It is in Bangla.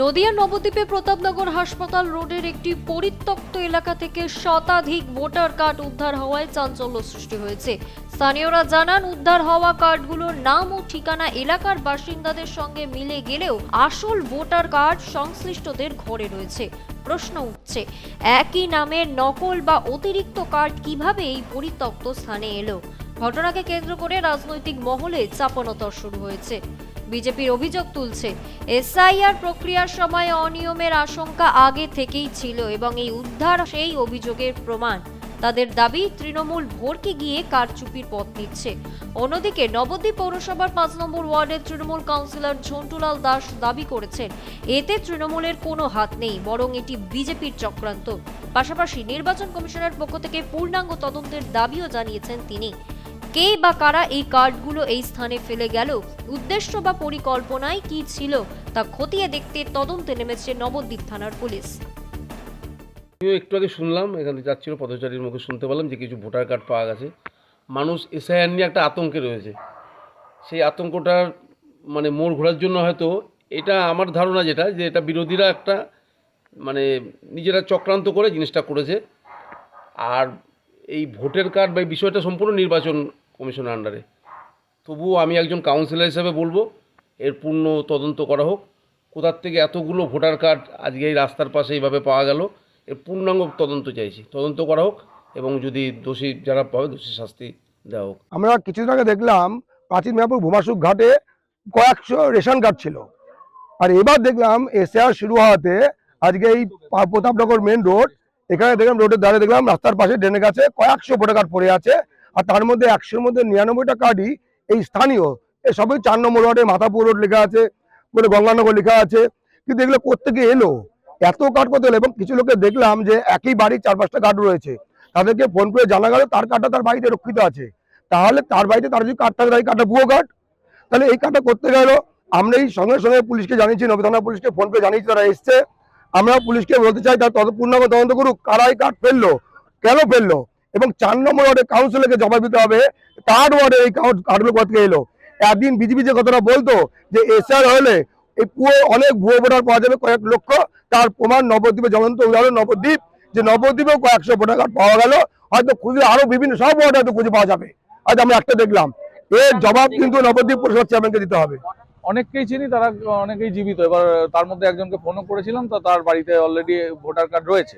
নদিয়া নবদ্বীপে প্রতাপনগর হাসপাতাল রোডের একটি পরিত্যক্ত এলাকা থেকে শতাধিক ভোটার কার্ড উদ্ধার হওয়ায় চাঞ্চল্য সৃষ্টি হয়েছে। স্থানীয়রা জানান, উদ্ধার হওয়া কার্ডগুলোর নাম ও ঠিকানা এলাকার বাসিন্দাদের সঙ্গে মিলে গেলেও আসল ভোটার কার্ড সংশ্লিষ্টদের ঘরে রয়েছে। প্রশ্ন উঠছে, একই নামের নকল বা অতিরিক্ত কার্ড কীভাবে এই পরিত্যক্ত স্থানে এলো? ঘটনাকে কেন্দ্র করে রাজনৈতিক মহলে চাপানোতর শুরু হয়েছে। বিজেপির অভিযোগ তুলছে, এসআইআর প্রক্রিয়ার সময় অনিয়মের আশঙ্কা আগে থেকেই ছিল এবং এই উদ্ধার সেই অভিযোগের প্রমাণ। তাদের দাবি, তৃণমূল ভোরকে গিয়ে কারচুপির পথ নিচ্ছে। অন্যদিকে নবদ্বীপ পৌরসভার পাঁচ নম্বর ওয়ার্ডের তৃণমূল কাউন্সিলর ঝন্টুলাল দাস দাবি করেছেন, এতে তৃণমূলের কোনো হাত নেই, বরং এটি বিজেপির চক্রান্ত। পাশাপাশি নির্বাচন কমিশনের পক্ষ থেকে পূর্ণাঙ্গ তদন্তের দাবিও জানিয়েছেন তিনি। কে বা কারা এই কার্ডগুলো এই স্থানে ফেলে গেল? উদ্দেশ্য বা পরিকল্পনায় কি ছিল তা খতিয়ে দেখতে তদন্তে নেমেছে নবদ্বীপ থানার পুলিশ। আমিও একটু আগে শুনলাম, এখানে যাচ্ছিল পথচারীর মুখে শুনতে পেলাম যে কিছু ভোটার কার্ড পাওয়া গেছে। মানুষ এসআইআর নিয়ে একটা আতঙ্কে রয়েছে। সেই আতঙ্কটার মানে মোড় ঘোরার জন্য হয়তো এটা আমার ধারণা যেটা, যে এটা বিরোধীরা একটা মানে নিজেরা চক্রান্ত করে জিনিসটা করেছে। আর এই ভোটের কার্ড বা এই বিষয়টা সম্পূর্ণ নির্বাচন কমিশনের আন্ডারে তবুও আমি একজন কাউন্সিলর হিসেবে বলব, এর পূর্ণ তদন্ত করা হোক। কোথার থেকে এতগুলো ভোটার কার্ড আজকে এই রাস্তার পাশে এইভাবে পাওয়া গেল, এর পূর্ণাঙ্গ তদন্ত চাইছি। তদন্ত করা হোক এবং যদি দোষী যারা পাবে, দোষী শাস্তি দেওয়া হোক। আমরা কিছুদিন আগে দেখলাম প্রাচীন মেয়াপুর ভূমাসুক ঘাটে কয়েকশো রেশন কার্ড ছিল। আর এবার দেখলাম এসআর শুরু হওয়াতে আজকে এই প্রতাপনগর মেন রোড এখানে দেখলাম রোডের ধারে দেখলাম রাস্তার পাশে ড্রেনে কাছে কয়েকশো ভোটার কার্ড পড়ে আছে। আর তার মধ্যে একশোর মধ্যে নিরানব্বইটা কার্ডই এই স্থানীয়। এ সবই চার নম্বর ওয়ার্ডে মাথাপুর রোড লেখা আছে করে গঙ্গানগর লেখা আছে। কিন্তু এগুলো কোথেকে এলো? এত কার্ড করতে এলো? এবং কিছু লোকে দেখলাম যে একই বাড়ির চার পাঁচটা কার্ড রয়েছে। তাদেরকে ফোন করে জানা গেল তার কার্ডটা তার বাড়িতে রক্ষিত আছে। তাহলে তার বাড়িতে তার যদি কার্ড থাকে তাই কার্ডটা ভুয়ো কার্ড তাহলে এই কার্ডটা করতে গেল আমরা এই সঙ্গে সঙ্গে পুলিশকে জানিয়েছি নবী থানা পুলিশকে ফোন করে জানিয়েছি, তারা এসছে। আমরা পুলিশকে বলতে চাই, তার তত পূর্ণাঙ্গ তদন্ত করুক। কারা এই কার্ড ফেলল? কেন ফেলল? এবং চার নম্বর ওয়ার্ডে কাউন্সিলরকে জবাব দিতে হবে। থার্ড ওয়ার্ডে এই কার্ডগুলো কোথা থেকে এলো? একদিন বিজেপি যে কথাটা বলতো, যে এসআর হলে এই পুরো অনেক ভুয়ো ভোটার পাওয়া যাবে কয়েক লক্ষ। তার প্রমাণ নবদ্বীপে জ্বলন্ত উদাহরণ, নবদ্বীপ, যে নবদ্বীপেও কয়েকশো ভোটার কার্ড পাওয়া গেল। হয়তো খুঁজে আরও বিভিন্ন সব ওয়ার্ডে হয়তো খুঁজে পাওয়া যাবে। আজ আমরা একটা দেখলাম। এর জবাব কিন্তু নবদ্বীপ পরিষদ চেয়ারম্যানকে দিতে হবে। অনেককেই চিনি, তারা অনেকেই জীবিত। এবার, তার মধ্যে একজনকে ফোনও করেছিলাম, তো তার বাড়িতে অলরেডি ভোটার কার্ড রয়েছে।